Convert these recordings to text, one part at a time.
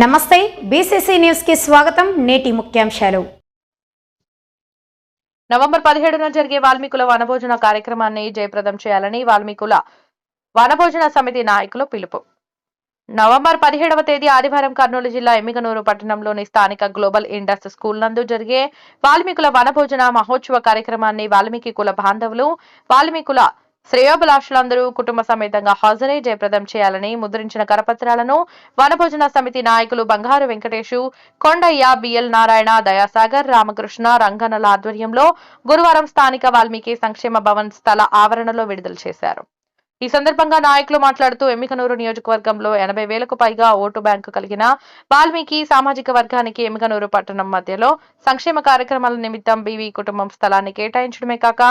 నమస్తే బీసీసీ న్యూస్కి స్వాగతం నేటి ముఖ్యాంశాలు. నవంబర్ పదిహేడున జరిగే వాల్మీకుల వనభోజన కార్యక్రమాన్ని జయప్రదం చేయాలని వాల్మీకుల వనభోజన సమితి నాయకులు పిలుపు. నవంబర్ పదిహేడవ తేదీ ఆదివారం కర్నూలు జిల్లా ఎమ్మిగనూరు పట్టణంలోని స్థానిక గ్లోబల్ ఇండస్ స్కూల్ నందు జరిగే వాల్మీకుల వనభోజన మహోత్సవ కార్యక్రమాన్ని వాల్మీకి కుల బాంధవులు వాల్మీకుల శ్రేయోభిలాషులందరూ కుటుంబ సమేతంగా హాజరై జయప్రదం చేయాలని ముద్రించిన కరపత్రాలను వనభోజన సమితి నాయకులు బంగారు వెంకటేశు కొండయ్య బిఎల్ నారాయణ దయాసాగర్ రామకృష్ణ రంగనల ఆధ్వర్యంలో గురువారం స్థానిక వాల్మీకి సంక్షేమ భవన్ స్థల ఆవరణలో విడుదల చేశారు. ఈ సందర్భంగా నాయకులు మాట్లాడుతూ ఎమ్మికనూరు నియోజకవర్గంలో ఎనభై వేలకు పైగా ఓటు బ్యాంకు కలిగిన వాల్మీకి సామాజిక వర్గానికి ఎమ్మికనూరు పట్టణం మధ్యలో సంక్షేమ కార్యక్రమాల నిమిత్తం బీవీ కుటుంబం స్థలాన్ని కేటాయించడమే కాక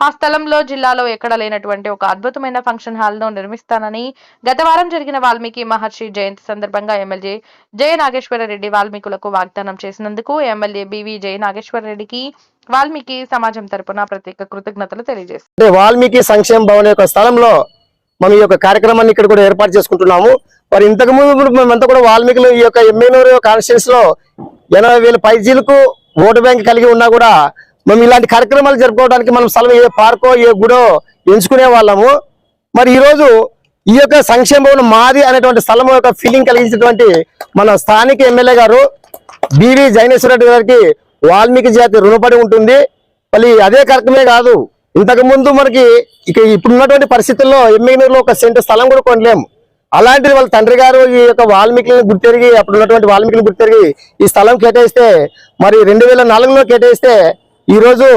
ఆ స్థలంలో జిల్లాలో ఎక్కడ లేనటువంటి ఒక అద్భుతమైన ఫంక్షన్ హాల్ను నిర్మిస్తానని గత వారం జరిగిన వాల్మీకి మహర్షి జయంతి సందర్భంగా ఎమ్మెల్యే జయ నాగేశ్వరరెడ్డి వాల్మీకులకు వాగ్దానం చేసినందుకు ఎమ్మెల్యే బీవీ జయ నాగేశ్వరరెడ్డికి వాల్మీకి సమాజం తరపున ప్రత్యేక కృతజ్ఞతలు తెలియజేస్తారు వాల్మీకి సంక్షేమ భవన్ యొక్క స్థలంలో మనం ఈ యొక్క కార్యక్రమాన్ని ఇక్కడ కూడా ఏర్పాటు చేసుకుంటున్నాము. మరి ఇంతకు ముందు మేమంతా కూడా వాల్మీకులు ఈ యొక్క ఎమ్మెల్యేనూరు కాన్స్టిట్యూన్స్లో ఎనభై వేల పైజీలకు ఓటు బ్యాంక్ కలిగి ఉన్నా కూడా మేము ఇలాంటి కార్యక్రమాలు జరుపుకోవడానికి మనం స్థలం ఏ పార్కో ఏ గుడో ఎంచుకునే వాళ్ళము. మరి ఈరోజు ఈ యొక్క సంక్షేమ మాది అనేటువంటి స్థలం యొక్క ఫీలింగ్ కలిగించినటువంటి మన స్థానిక ఎమ్మెల్యే గారు బివి జైనేశ్వర రెడ్డి గారికి వాల్మీకి జాతి రుణపడి ఉంటుంది. మళ్ళీ అదే కార్యక్రమే కాదు ఇంతకు ముందు మనకి ఇక ఇప్పుడున్నటువంటి పరిస్థితుల్లో ఎమ్మెల్యేలో ఒక సెంటు స్థలం కూడా కొనలేము అలాంటిది వాళ్ళ తండ్రి గారు ఈ యొక్క వాల్మీకిని గుర్తెరిగి అప్పుడు ఉన్నటువంటి వాల్మీకిని గుర్తెరిగి ఈ స్థలం కేటాయిస్తే మరి రెండు వేల నాలుగులో కేటాయిస్తే ఈరోజు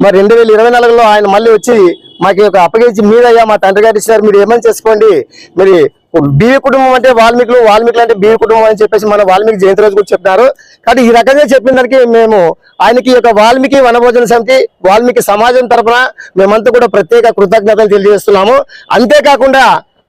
మరి రెండు వేల ఇరవై నాలుగులో ఆయన మళ్ళీ వచ్చి మాకు ఈ యొక్క అప్పగించి మీరయ్యా మా తండ్రి గారు ఇచ్చినారు మీరు ఏమని చేసుకోండి? మరి బీవి కుటుంబం అంటే వాల్మీకులు వాల్మీకులు అంటే బీవి కుటుంబం అని చెప్పేసి మన వాల్మీకి జయంతి రోజు కూడా చెప్తారు కానీ ఈ రకంగా చెప్పిన దానికి మేము ఆయనకి యొక్క వాల్మీకి వనభోజన సమితి వాల్మీకి సమాజం తరఫున మేమంతా కూడా ప్రత్యేక కృతజ్ఞతలు తెలియజేస్తున్నాము. అంతేకాకుండా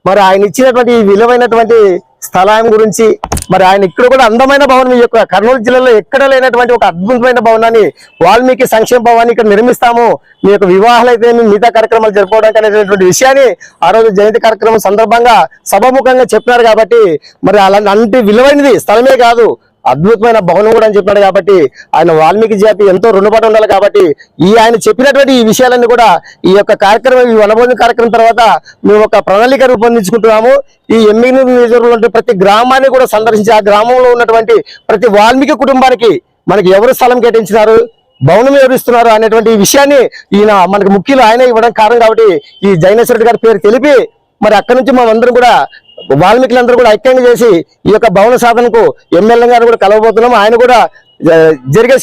మరి ఆయన ఇచ్చినటువంటి విలువైనటువంటి స్థలం గురించి మరి ఆయన ఇక్కడ కూడా అందమైన భవనం ఈ యొక్క కర్నూలు జిల్లాలో ఎక్కడ లేనటువంటి ఒక అద్భుతమైన భవనాన్ని వాల్మీకి సంక్షేమ భవనాన్ని ఇక్కడ నిర్మిస్తాము. మీ యొక్క వివాహాలు అయితే మిగతా కార్యక్రమాలు జరుపుకోవడానికి అనేటువంటి విషయాన్ని ఆ రోజు జయంతి కార్యక్రమం సందర్భంగా సభాముఖంగా చెప్పినారు కాబట్టి మరి అలాంటి విలువైనది స్థలమే కాదు. అద్భుతమైన భవనం కూడా అని చెప్పాడు కాబట్టి ఆయన వాల్మీకి జాతి ఎంతో రుణపడి ఉండాలి కాబట్టి ఈ ఆయన చెప్పినటువంటి ఈ విషయాలన్నీ కూడా ఈ యొక్క కార్యక్రమం ఈ వనభోజన కార్యక్రమం తర్వాత మేము ఒక ప్రణాళిక రూపొందించుకుంటున్నాము. ఈ ఎమ్మిగనూరు నియోజకవర్గంలో ప్రతి గ్రామాన్ని కూడా సందర్శించి ఆ గ్రామంలో ఉన్నటువంటి ప్రతి వాల్మీకి కుటుంబానికి మనకి ఎవరు స్థలం కేటాయించినారు భవనం వివరిస్తున్నారు అనేటువంటి విషయాన్ని ఈయన మనకి ముఖ్యులు ఆయన ఇవ్వడం కారణం కాబట్టి ఈ జైనేశ్వర గారి పేరు తెలిపి మరి అక్కడి నుంచి మేమందరం కూడా వాల్మీకులందరూ కూడా ఐక్యంగా చేసి ఈ యొక్క భవన సాధనకు ఎమ్మెల్యే గారు కూడా కలవబోతున్నాం. ఆయన కూడా జరిగే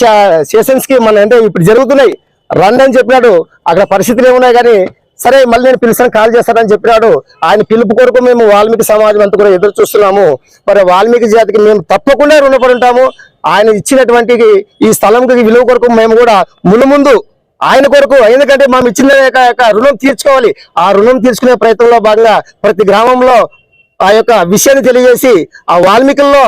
సెషన్స్కి మన అంటే ఇప్పుడు జరుగుతున్నాయి. రండి అని చెప్పినాడు. అక్కడ పరిస్థితులు ఏమున్నాయి కానీ సరే మళ్ళీ నేను పిలుస్తాను కాల్ చేస్తానని చెప్పినాడు. ఆయన పిలుపు కొరకు మేము వాల్మీకి సమాజం అంతా కూడా ఎదురు చూస్తున్నాము. మరి వాల్మీకి జాతికి మేము తప్పకుండా రుణపడి ఉంటాము. ఆయన ఇచ్చినటువంటి ఈ స్థలంకి విలువ కొరకు మేము కూడా ముందు ముందు ఆయన కొరకు ఎందుకంటే మనం ఇచ్చిన యొక్క రుణం తీర్చుకోవాలి. ఆ రుణం తీర్చుకునే ప్రయత్నంలో భాగంగా ప్రతి గ్రామంలో ఆ యొక్క విషయాన్ని తెలియజేసి ఆ వాల్మీకుల్లో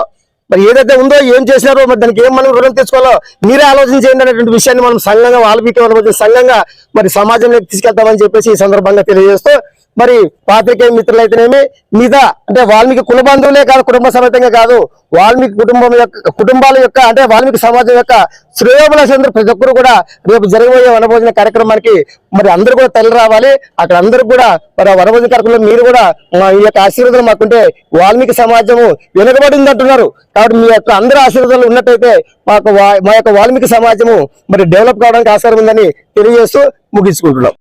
మరి ఏదైతే ఉందో ఏం చేసినారో మరి దానికి ఏం మనం రుణం తీసుకోవాలో మీరే ఆలోచన చేయండి అనేటువంటి విషయాన్ని మనం సంఘంగా వాల్మీకి సంఘంగా మరి సమాజంలోకి తీసుకెళ్తామని చెప్పేసి ఈ సందర్భంగా తెలియజేస్తూ మరి పాత్రికేయ మిత్రులైతేనేమి మిగతా అంటే వాల్మీకి కుల బంధువులే కాదు కుటుంబ సమేతంగా కాదు వాల్మీకి కుటుంబం యొక్క కుటుంబాల యొక్క అంటే వాల్మీకి సమాజం యొక్క శ్రేయోభిలాషులందరూ ప్రతి ఒక్కరు కూడా రేపు జరగబోయే వనభోజన కార్యక్రమానికి మరి అందరూ కూడా తల్లి రావాలి. అక్కడ అందరూ కూడా మరి వనభోజన కార్యక్రమంలో మీరు కూడా మా ఈ యొక్క ఆశీర్వాదం మాకుంటే వాల్మీకి సమాజము వెనుకబడింది అంటున్నారు కాబట్టి మీ యొక్క అందరి ఆశీర్వాదాలు ఉన్నట్టయితే మాకు మా యొక్క వాల్మీకి సమాజము మరి డెవలప్ కావడానికి ఆస్కారం ఉందని తెలియజేస్తూ ముగించుకుంటున్నాం.